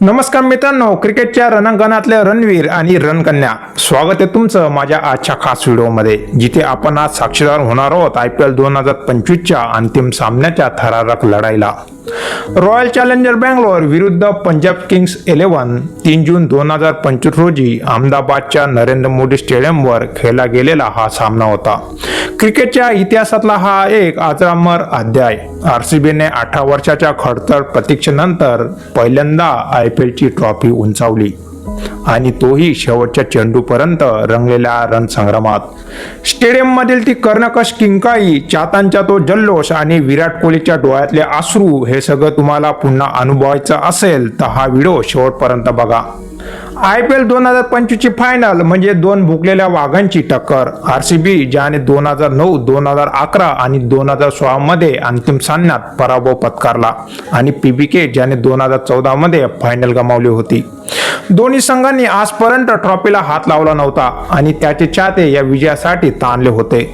नमस्कार मित्रांनो क्रिकेटच्या रणांगणातल्या रणवीर आणि रणकन्या. स्वागत आहे तुमचं माझ्या आजच्या खास व्हिडिओमध्ये जिथे आपण आज साक्षीदार होणार आहोत आय पी एल दोन हजार पंचवीसच्या अंतिम सामन्याच्या थरारक लढाईला. रॉयल चॅलेंजर बँगलोर विरुद्ध पंजाब किंग्स इलेव्हन तीन जून दोन हजार पंचवीस रोजी अहमदाबादच्या नरेंद्र मोदी स्टेडियमवर खेळला गेलेला हा सामना होता. क्रिकेटच्या इतिहासातला हा एक अजरामर अध्याय. आर सी बीने अठरा वर्षाच्या खडतर प्रतीक्षेनंतर पहिल्यांदा आय पी एलची ट्रॉफी उंचावली. आणि तोही शेवटच्या चेंडूपर्यंत रंगलेल्या रणसंग्रामात स्टेडियममधील ती कर्णकश किंकाळी चातांचा तो जल्लोष आणि विराट कोहलीच्या डोळ्यातले अश्रू हे सगळं तुम्हाला पुन्हा अनुभवायचं असेल तर हा व्हिडिओ शेवटपर्यंत बघा. आय पी एल दोन हजार पंचवीसची फायनल म्हणजे दोन भुकलेल्या वाघांची टक्कर. आर सी बी ज्याने दोन हजार नऊ दोन हजार अकरा आणि दोन हजार सोळामध्ये अंतिम सामन्यात पराभव पत्कारला. आणि पी बी के ज्याने दोन हजार चौदामध्ये फायनल गमावली होती. दोन्ही संघांनी आजपर्यंत ट्रॉफीला हात लावला नव्हता आणि त्याचे चाहते या विजयासाठी ताणले होते.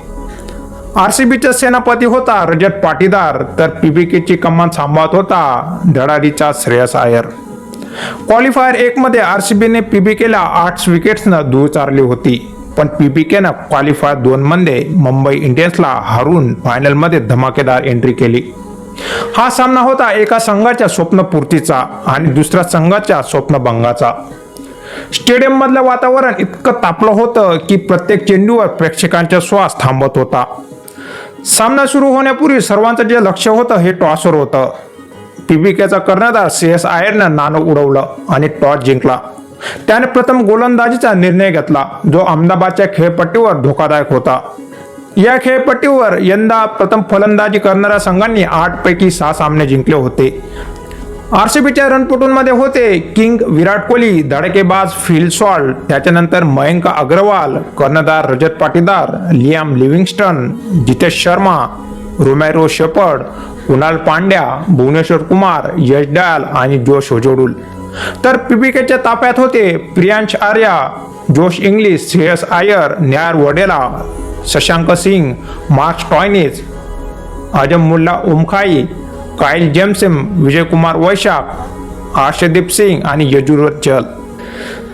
आर सी बीचा सेनापती होता रजत पाटीदार तर पीबीकेची कमान सांभाळत होता धडाडीचा श्रेयस आयर. क्वालिफायर एक मध्ये आर सी बीने पीबीकेला आठ विकेट्सनं दूर चारली होती. पण पीबीकेनं क्वालिफायर दोन मध्ये मुंबई इंडियन्सला हारून फायनलमध्ये धमाकेदार एंट्री केली. हा सामना होता एका संघाच्या स्वप्नपूर्तीचा आणि दुसऱ्या संघाच्या स्वप्नभंगाचा. स्टेडियम मधलं वातावरण इतकं तापलं होतं की प्रत्येक चेंडूवर प्रेक्षकांचा श्वास थांबत होता. सामना सुरू होण्यापूर्वी सर्वांचं जे लक्ष होतं हे टॉसवर होतं. पीबीकेचा कर्णधार सी एस आयरनं नाणं उडवलं आणि टॉस जिंकला. त्याने प्रथम गोलंदाजीचा निर्णय घेतला जो अहमदाबादच्या खेळपट्टीवर धोकादायक होता. या खेळपट्टीवर यंदा प्रथम फलंदाजी करणाऱ्या संघांनी आठ पैकी सहा सामने जिंकले होते. आरसीबीच्या रनपटूंमध्ये होते किंग विराट कोहली धडकेबाज फिल सॉल्ट त्याच्यानंतर मयंक अग्रवाल कर्णधार Rajat Patidar Liam Livingstone Jitesh Sharma Romario Shepherd Krunal Pandya Bhuvneshwar Kumar Yash Dayal आणि जोश होजोडुल. तर पीपीकेच्या ताफ्यात होते Priyansh Arya Josh Inglis Shreyas Iyer Nehal Wadhera Shashank Singh Marcus Stoinis Azmatullah उमखाई Kyle Jamieson Vijaykumar वैशाख आर्षदीप सिंग आणि यजुर्वत चल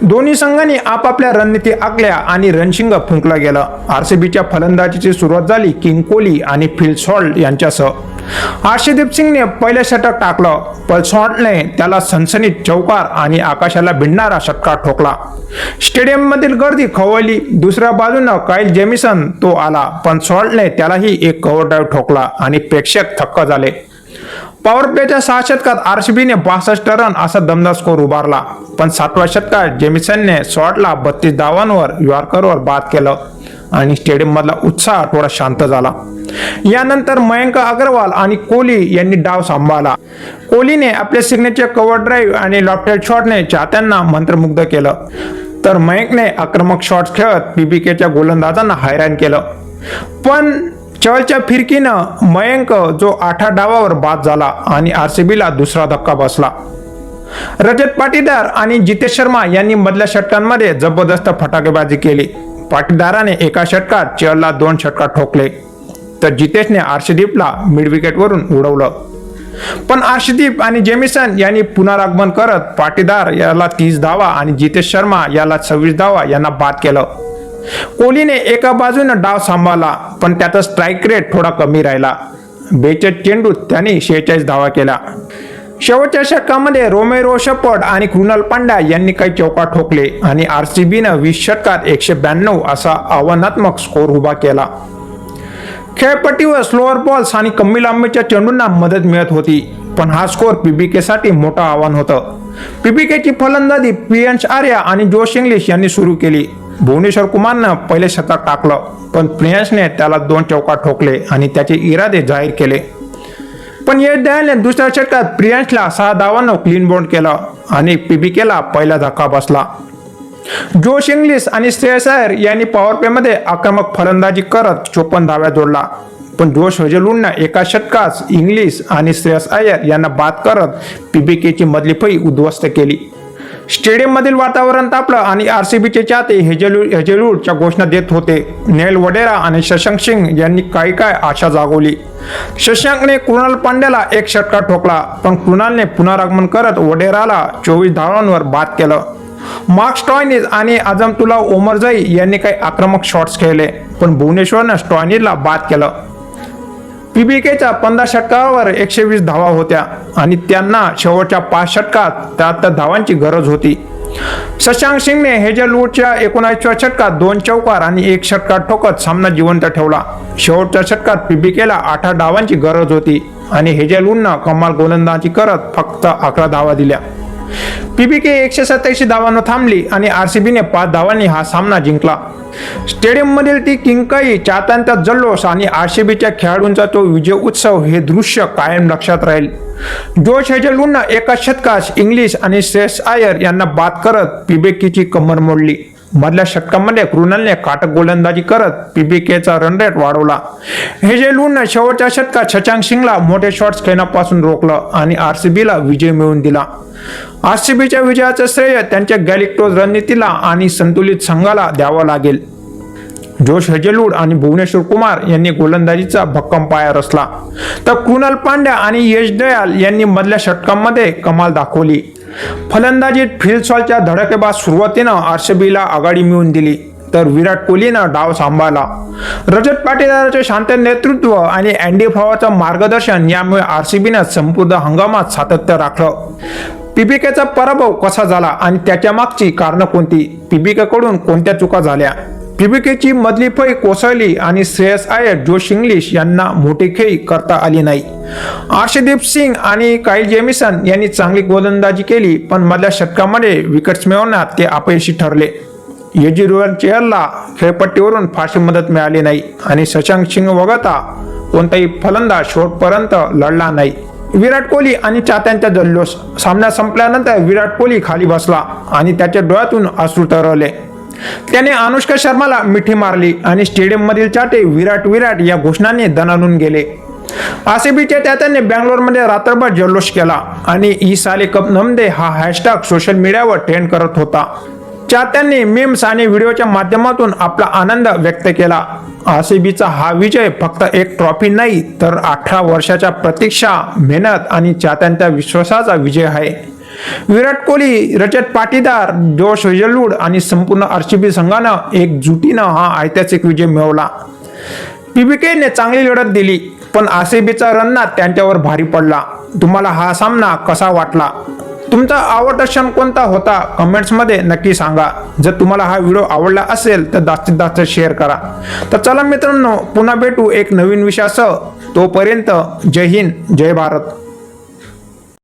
दोन्ही संघांनी आपापल्या रणनीती आखल्या आणि रणशिंग फुंकला गेला. आरसीबीच्या फलंदाजीची सुरुवात झाली किंग कोहली आणि फिल सॉल्ट यांच्यासह. आर्षदीप सिंगने पहिले षटक टाकलं. पण सॉल्टने त्याला सनसनीत चौकार आणि आकाशाला भिडणारा षटकार ठोकला. स्टेडियममधील गर्दी खवळली. दुसऱ्या बाजूनं काईल जेमिसन तो आला. पण सॉल्टने त्यालाही एक कव्हर ड्राईव्ह ठोकला आणि प्रेक्षक थक्क झाले. पॉवर प्लेच्या सहा शतकात आरसीबीने बासष्ट रन असा दमदार स्कोर उभारला. पण सातव्या शतकात जेमिसनने शॉटला बत्तीस धावांवर यॉर्करवर बाद केलं आणि स्टेडियममधला उत्साह थोडा शांत झाला. यानंतर मयंक अग्रवाल आणि कोहली यांनी डाव सांभाळला. कोहलीने आपले सिग्नेचर कव्हर ड्राईव्ह आणि लॉफ्टेड शॉटने चाहत्यांना मंत्रमुग्ध केलं. तर मयंकने आक्रमक शॉट्स खेळत पीबीकेच्या गोलंदाजांना हैराण केलं. पण चहलच्या फिरकीनं मयंक जो आठा डावावर बाद झाला आणि आर सी बीला दुसरा धक्का बसला. रजत पाटीदार आणि जितेश शर्मा यांनी मधल्या षटकांमध्ये जबरदस्त फटाकेबाजी केली. पाटीदाराने एका षटकात चहलला दोन षटकात ठोकले. तर जितेशने आर्शदीपला मिडविकेटवरून उडवलं. पण आर्शदीप आणि जेमिसन यांनी पुनरागमन करत पाटीदार याला तीस धावा आणि जितेश शर्मा याला सव्वीस धावा यांना बाद केलं. कोहलीने एका बाजूने डाव सांभाळला पण त्याचा स्ट्राईक रेट थोडा कमी राहिला. बेचत चेंडूत त्यांनी शेहेचाळीस धावा केला. शेवटच्या षटकामध्ये रोमेरो शपट आणि कृणाल पांड्या यांनी काही चौका ठोकले आणि आर सी बीनं वीस षटकात एकशे ब्याण्णव असा आव्हानात्मक स्कोर उभा केला. खेळपट्टीवर स्लोअर बॉल्स आणि कमी लांबीच्या चेंडूंना मदत मिळत होती पण हा स्कोर पीबीकेसाठी मोठं आव्हान होतं. पीबीकेची फलंदाजी प्रियांश आर्या आणि जोश इंग्लिश यांनी सुरू केली. भुवनेश्वर कुमारनं पहिले शतक टाकलं पण प्रियांशने त्याला दोन चौका ठोकले आणि त्याचे इरादे जाहीर केले. पण यश दयालने दुसऱ्या षटकात प्रियांशला सहा धावांना क्लीन बोल्ड केलं आणि पीबीकेला पहिला धक्का बसला. जोश इंग्लिश आणि श्रेयस अयर यांनी पॉवर प्लेमध्ये आक्रमक फलंदाजी करत चोपन्न धाव्या जोडला. पण जोश हजेलूननं एका षटकात इंग्लिश आणि श्रेयस अय्यर यांना बाद करत पीबीकेची मधली फळी उद्ध्वस्त केली. स्टेडियममधील वातावरण तापलं आणि आर सी बीचे चाहते हेजेलू हेजेलूडच्या घोषणा देत होते. नेल वडेरा आणि शशांक सिंग यांनी काही काय आशा जागवली? शशांकने कृणाल पांड्याला एक षटका ठोकला पण कृणालने पुनरागमन करत वडेराला चोवीस धावांवर बाद केलं. मार्क स्टॉयनीज आणि आजमतुल्ला ओमरजाई यांनी काही आक्रमक शॉट्स खेळले पण भुवनेश्वरनं स्टॉयनीजला बाद केलं. पीबीकेच्या पंधरा षटकावर एकशे वीस धावा होत्या आणि त्यांना शेवटच्या पाच षटकात त्र्याहत्तर धावांची गरज होती. शशांक सिंगने हेजलवूडच्या एकोणावीसव्या षटकात दोन चौकार आणि एक षटकार ठोकत सामना जिवंत ठेवला. शेवटच्या षटकात पीबीकेला आठ धावांची गरज होती आणि हेजलवूडनं कमाल गोलंदाजी करत फक्त अकरा धावा दिल्या. पीबीके एकशे सत्याऐंशी धावानं थांबली आणि आरसीबीने पाच धावांनी हा सामना जिंकला. स्टेडियममधील ती किंकाई चाहत्यांचा जल्लोष आणि आरसीबीच्या खेळाडूंचा तो विजय उत्सव हे दृश्य कायम लक्षात राहील. जोश हेजलूननं एका शतकास इंग्लिश आणि श्रेयस आयर यांना बाद करत पीबीकेची कमर मोडली. मधल्या षटकामध्ये कृणालने काटक गोलंदाजी करत पीबीकेचा रन रेट वाढवला. हेजेलूननं शेवटच्या षटकात शशांक सिंगला मोठे शॉट्स खेळण्यापासून रोखलं आणि आर सी बीला विजय मिळवून दिला. आर सी बीच्या विजयाचं श्रेय त्यांच्या गॅलिक्टोज रणनीतीला आणि संतुलित संघाला द्यावं लागेल. जोश हेजेलूड आणि भुवनेश्वर कुमार यांनी गोलंदाजीचा भक्कम पाया रचला. तर कृणाल पांड्या आणि यश दयाल यांनी मधल्या षटकांमध्ये कमाल दाखवली. फलंदाजीत फिल्सॉलच्या धडकेबाज सुरुवातीनं आरसीबीला आघाडी मिळवून दिली तर विराट कोहलीनं डाव सांभाळला. रजत पाटीदाराचे शांत नेतृत्व आणि अँडी फ्लॉवरचं मार्गदर्शन यामुळे आरसीबीनं संपूर्ण हंगामात सातत्य राखलं. पीबीकेचा पराभव कसा झाला आणि त्याच्या मागची कारणं कोणती? पीबीकेकडून कोणत्या चुका झाल्या? पीबीकेची मधली फळी कोसळली आणि श्रेयस आयर जोश इंग्लिश यांना मोठी खेळी करता आली नाही. आर्षदीप सिंग आणि काईल जेमिसन यांनी चांगली गोलंदाजी केली पण मधल्या षटकामध्ये विकेट्स मिळवण्यात ते अपयशी ठरले. येजिरुअल चेअरला खेळपट्टीवरून फारशी मदत मिळाली नाही आणि शशांक सिंग वगळता कोणताही फलंदाज शेवटपर्यंत लढला नाही. विराट कोहली आणि चात्यांचा जल्लोष सामना संपल्यानंतर विराट कोहली खाली बसला आणि त्याच्या डोळ्यातून अश्रू तरवले त्याने अनुष्का शर्माला मिठी मारली आणि स्टेडियममधील चाटे विराट विराट या घोषणाने दणानून गेले. आसिबीच्या त्याने बँगलोरमध्ये रात्रभर जल्लोष केला आणि ई साले कप नमदे हा हॅशटॅग सोशल मीडियावर ट्रेंड करत होता. चाहत्यांनी मीम्स आणि व्हिडिओच्या माध्यमातून आपला आनंद व्यक्त केला. आसिबीचा हा विजय फक्त एक ट्रॉफी नाही तर अठरा वर्षाच्या प्रतीक्षा मेहनत आणि चाहत्यांच्या विश्वासाचा विजय आहे. विराट कोहली रजत पाटीदार जोश हेजलवूड आणि संपूर्ण आरसीबी संघानं एकजुटीनं हा ऐतिहासिक विजय मिळवला. पीबीकेने चांगली लढत दिली पण आरसीबीचा रन्ना त्यांच्यावर भारी पडला. तुम्हाला हा सामना कसा वाटला? तुमचा आवडता क्षण कोणता होता? कमेंट्समध्ये नक्की सांगा. जर तुम्हाला हा व्हिडिओ आवडला असेल तर जास्तीत जास्त शेअर करा. तर चला मित्रांनो पुन्हा भेटू एक नवीन विषयासह. तोपर्यंत जय हिंद जय भारत.